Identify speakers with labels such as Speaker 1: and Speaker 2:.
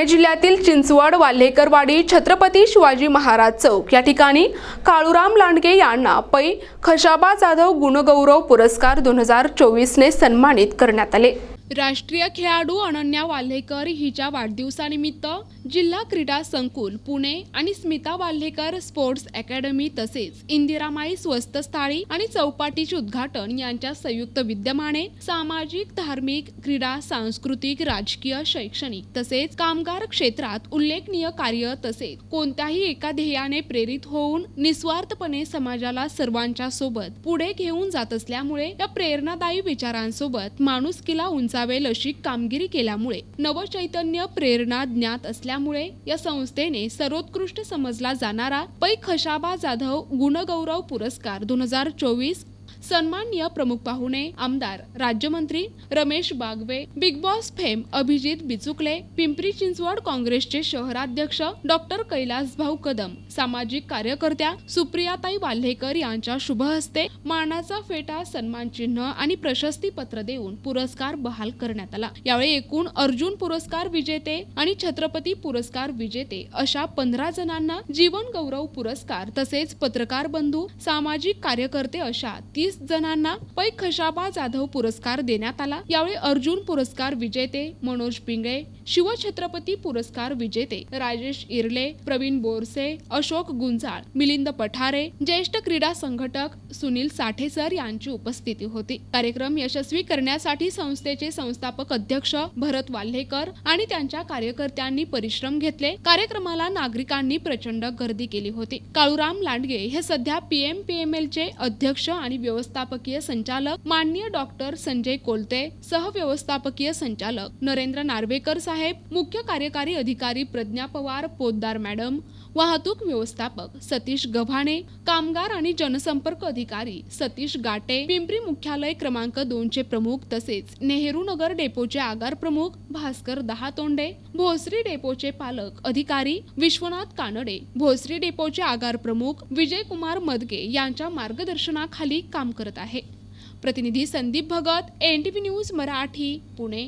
Speaker 1: पुणे जिल्ह्यातील चिंचवड वाल्हेकरवाडी छत्रपती शिवाजी महाराज चौक या ठिकाणी काळूराम लांडगे यांना पै खशाबा जाधव गुणगौरव पुरस्कार दोन हजार चोवीसने सन्मानित करण्यात आले. राष्ट्रीय खेळाडू अनन्या वाल्हेकर हिच्या वाढदिवसानिमित्त जिल्हा क्रीडा संकुल पुणे आणि स्मिता वाल्हेकर स्पोर्ट्स अकॅडमी तसेच इंदिरामाई स्वस्त स्थाळी आणि चौपाटीचे उद्घाटन यांच्या संयुक्त विद्यमाने सामाजिक धार्मिक क्रीडा सांस्कृतिक राजकीय शैक्षणिक तसेच कामगार क्षेत्रात उल्लेखनीय कार्य तसेच कोणत्याही एका ध्येयाने प्रेरित होऊन निस्वार्थपणे समाजाला सर्वांच्या सोबत पुढे घेऊन जात असल्यामुळे या प्रेरणादायी विचारांसोबत माणुसकीला उंचावेल अशी कामगिरी केल्यामुळे. नवचैतन्य प्रेरणा ज्ञात असल्यामुळे या संस्थेने सर्वोत्कृष्ट समजला जाणारा पै खशाबा जाधव गुणगौरव पुरस्कार दोन हजार चोवीस सन्माननीय प्रमुख पाहुणे आमदार राज्यमंत्री Ramesh Bagwe Bigg Boss fame Abhijit Bichukale Pimpri Chinchwad काँग्रेसचे शहराध्यक्ष डॉक्टर कैलास भाऊ कदम सामाजिक कार्यकर्त्या सुप्रियाताई वाल्हेकर यांच्या शुभ हस्ते मानाचा फेटा सन्मान चिन्ह आणि प्रशस्ती पत्र देऊन पुरस्कार बहाल करण्यात आला. यावेळी एकूण अर्जुन पुरस्कार विजेते आणि छत्रपती पुरस्कार विजेते अशा पंधरा जणांना जीवन गौरव पुरस्कार तसेच पत्रकार बंधू सामाजिक कार्यकर्ते अशा तीस जणांना पै खशाबा जाधव पुरस्कार देण्यात आला. यावेळी अर्जुन पुरस्कार विजेते मनोज पिंगळे शिवछत्रपती पुरस्कार विजेते राजेश इरले प्रवीण बोरसे अशोक गुंजाळ मिलिंद पठारे ज्येष्ठ क्रीडा संघटक सुनील साठे सर यांची उपस्थिती होती. कार्यक्रम यशस्वी करण्यासाठी संस्थेचे संस्थापक अध्यक्ष भरत वाल्हेकर आणि त्यांच्या कार्यकर्त्यांनी परिश्रम घेतले. कार्यक्रमाला नागरिकांनी प्रचंड गर्दी केली होती. काळूराम लांडगे हे सध्या पीएमपीएमएल चे अध्यक्ष आणि व्यवस्थापकीय संचालक माननीय डॉक्टर संजय कोलते सहव्यवस्थापकीय संचालक नरेंद्र नार्वेकर साहेब मुख्य कार्यकारी अधिकारी प्रज्ञा पवार पोद्दार मॅडम वाहतूक व्यवस्थापक सतीश गव्हाणे कामगार आणि जनसंपर्क अधिकारी सतीश गाटे पिंपरी मुख्यालय क्रमांक दोनचे प्रमुख तसेच नेहरू नगर डेपोचे आगार प्रमुख भास्कर दहातोंडे भोसरी डेपोचे पालक अधिकारी विश्वनाथ कानडे भोसरी डेपोचे आगार प्रमुख विजयकुमार मदगे यांच्या मार्गदर्शनाखाली काम काम करत आहे. प्रतिनिधी Sandeep Bhagat N T V news Marathi Pune.